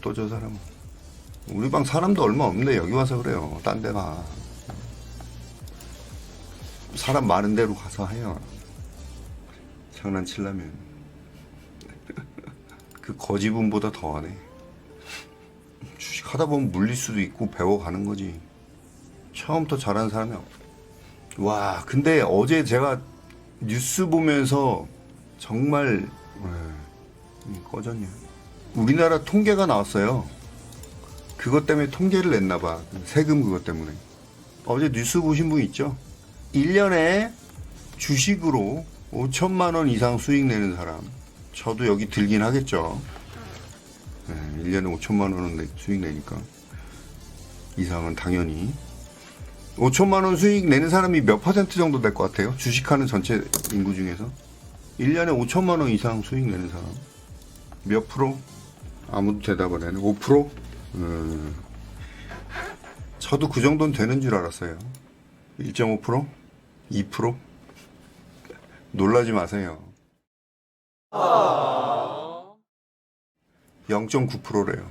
또 저 사람. 우리 방 사람도 얼마 없는데 여기 와서 그래요. 딴 데 가. 사람 많은 데로 가서 해요. 장난치려면. 그 거지분보다 더하네. 주식 하다 보면 물릴 수도 있고 배워가는 거지. 처음부터 잘하는 사람이 없어. 와, 근데 어제 제가 뉴스 보면서 정말 에, 이 꺼졌냐. 우리나라 통계가 나왔어요. 그것 때문에 통계를 냈나 봐. 세금 그것 때문에. 어제 뉴스 보신 분 있죠? 1년에 주식으로 5천만 원 이상 수익 내는 사람. 저도 여기 들긴 하겠죠. 네, 1년에 5천만 원은 내- 수익 내니까. 이상은 당연히. 5천만 원 수익 내는 사람이 몇 퍼센트 정도 될 것 같아요? 주식하는 전체 인구 중에서? 1년에 5천만 원 이상 수익 내는 사람. 몇 프로? 아무도 대답을 안 해. 5%? 음. 저도 그 정도는 되는 줄 알았어요. 1.5%? 2%? 놀라지 마세요. 0.9%래요.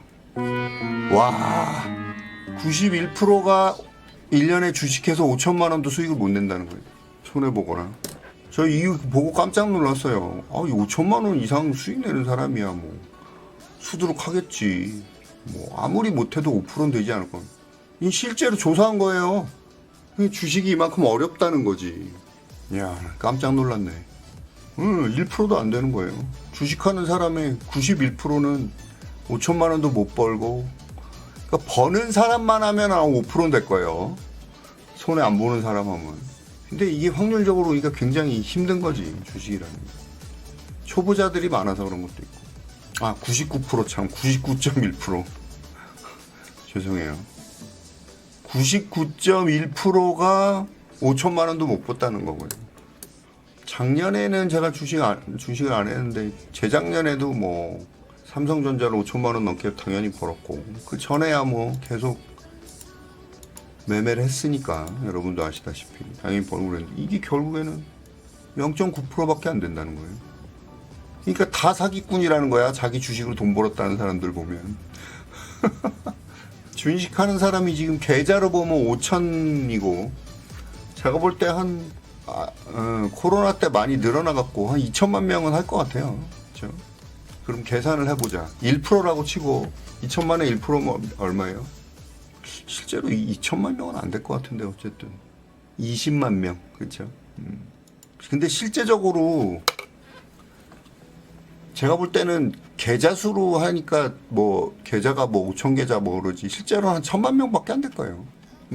와, 91%가 1년에 주식해서 5천만 원도 수익을 못 낸다는 거예요. 손해보거나. 저 이거 보고 깜짝 놀랐어요. 아, 이 5천만 원 이상 수익 내는 사람이야, 뭐. 수두룩 하겠지. 뭐, 아무리 못해도 5%는 되지 않을 건. 이 실제로 조사한 거예요. 이 주식이 이만큼 어렵다는 거지. 야, 깜짝 놀랐네. 응, 1%도 안 되는 거예요. 주식하는 사람의 91%는 5천만 원도 못 벌고, 그러니까 버는 사람만 하면 한 5%는 될 거예요. 손해 안 보는 사람 하면. 근데 이게 확률적으로 그러니까 굉장히 힘든 거지, 주식이라는 게. 초보자들이 많아서 그런 것도 있고. 아, 99%참, 99.1%. 죄송해요. 99.1%가 5천만 원도 못 벌다는 거고요. 작년에는 제가 주식 안, 주식을 안 했는데 재작년에도 뭐 삼성전자를 5천만 원 넘게 당연히 벌었고 그 전에야 뭐 계속 매매를 했으니까 여러분도 아시다시피 당연히 벌고 그랬는데 이게 결국에는 0.9%밖에 안 된다는 거예요. 그러니까 다 사기꾼이라는 거야. 자기 주식으로 돈 벌었다는 사람들 보면. 주식하는 사람이 지금 계좌로 보면 5천이고 제가 볼 때한 아, 어, 코로나 때 많이 늘어나갖고 한 2천만 명은 할 것 같아요. 그렇죠? 그럼 계산을 해보자. 1%라고 치고 2천만에 1%면 얼마예요? 실제로 2천만 명은 안 될 것 같은데 어쨌든 20만 명 그렇죠? 음. 근데 실제적으로 제가 볼 때는 계좌 수로 하니까 뭐 계좌가 뭐 5천 계좌 뭐 그러지 실제로 한 천만 명밖에 안 될 거예요.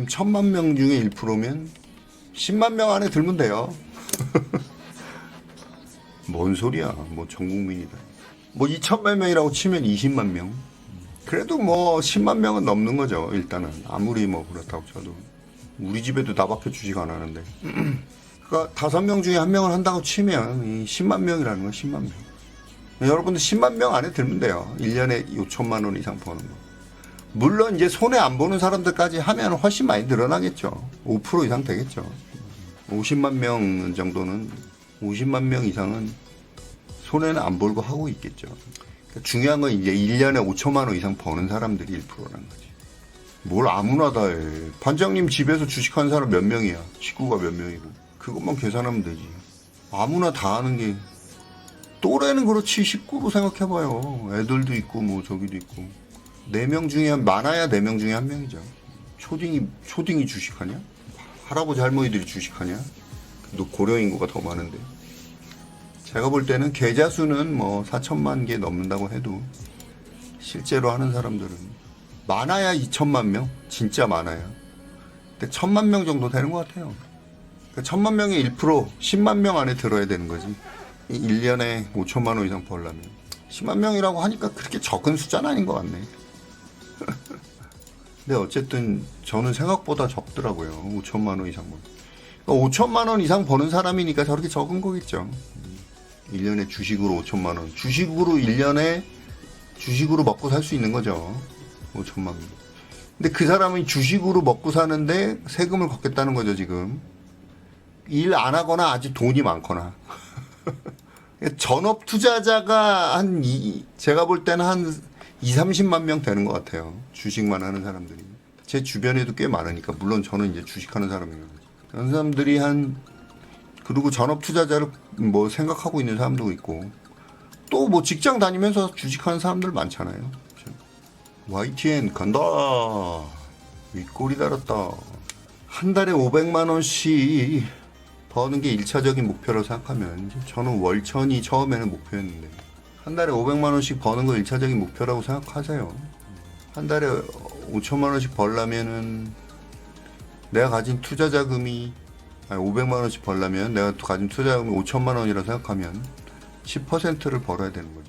천만 명 중에 1%면 10만 명 안에 들면 돼요. 뭔 소리야? 뭐 전 국민이다. 뭐 2천만 명이라고 치면 20만 명. 그래도 뭐 10만 명은 넘는 거죠. 일단은 아무리 뭐 그렇다고 쳐도 우리 집에도 나밖에 주식 안 하는데. 그러니까 다섯 명 중에 한 명을 한다고 치면 이 10만 명이라는 건 10만 명. 여러분들 10만 명 안에 들면 돼요. 1년에 6천만 원 이상 버는 거. 물론 이제 손해 안 보는 사람들까지 하면 훨씬 많이 늘어나겠죠. 5% 이상 되겠죠. 50만 명 정도는 50만 명 이상은 손해는 안 벌고 하고 있겠죠. 그러니까 중요한 건 이제 1년에 5천만 원 이상 버는 사람들이 1%라는 거지. 뭘 아무나 다 해. 반장님 집에서 주식하는 사람 몇 명이야? 식구가 몇 명이고. 그것만 계산하면 되지. 아무나 다 하는 게 또래는 그렇지 식구로 생각해봐요. 애들도 있고 뭐 저기도 있고 네 명 중에 한- 많아야 네 명 중에 한 명이죠. 초딩이 초딩이 주식하냐? 할아버지 할머니들이 주식하냐? 너 고령 인구가 더 많은데. 제가 볼 때는 계좌 수는 뭐 4천만 개 넘는다고 해도 실제로 하는 사람들은 많아야 2천만 명, 진짜 많아야. 근데 천만 명 정도 되는 것 같아요. 그 천만 명의 1% 10만 명 안에 들어야 되는 거지. 1년에 5천만 원 이상 벌려면 10만 명이라고 하니까 그렇게 적은 숫자는 아닌 것 같네. 근데 어쨌든 저는 생각보다 적더라고요. 5천만 원 이상 번. 그러니까 5천만 원 이상 버는 사람이니까 저렇게 적은 거겠죠. 1년에 주식으로 5천만 원. 주식으로 1년에 주식으로 먹고 살 수 있는 거죠. 5천만 원. 근데 그 사람이 주식으로 먹고 사는데 세금을 걷겠다는 거죠, 지금. 일 안 하거나 아주 돈이 많거나. 전업 투자자가 한 이, 제가 볼 때는 한 2, 30만 명 되는 것 같아요. 주식만 하는 사람들이. 제 주변에도 꽤 많으니까 물론 저는 이제 주식하는 사람이거든요. 그런 사람들이 한 그리고 전업 투자자를 뭐 생각하고 있는 사람도 있고 또 뭐 직장 다니면서 주식하는 사람들 많잖아요. YTN 간다. 윗골이 달았다. 한 달에 500만 원씩 버는 게 1차적인 목표라고 생각하면 저는 월천이 처음에는 목표였는데 한 달에 500만 원씩 버는 거 1차적인 목표라고 생각하세요. 한 달에 5천만 원씩 벌려면은 내가 가진 투자 자금이 아니 500만 원씩 벌려면 내가 가진 투자 자금이 5천만 원이라고 생각하면 10%를 벌어야 되는 거죠.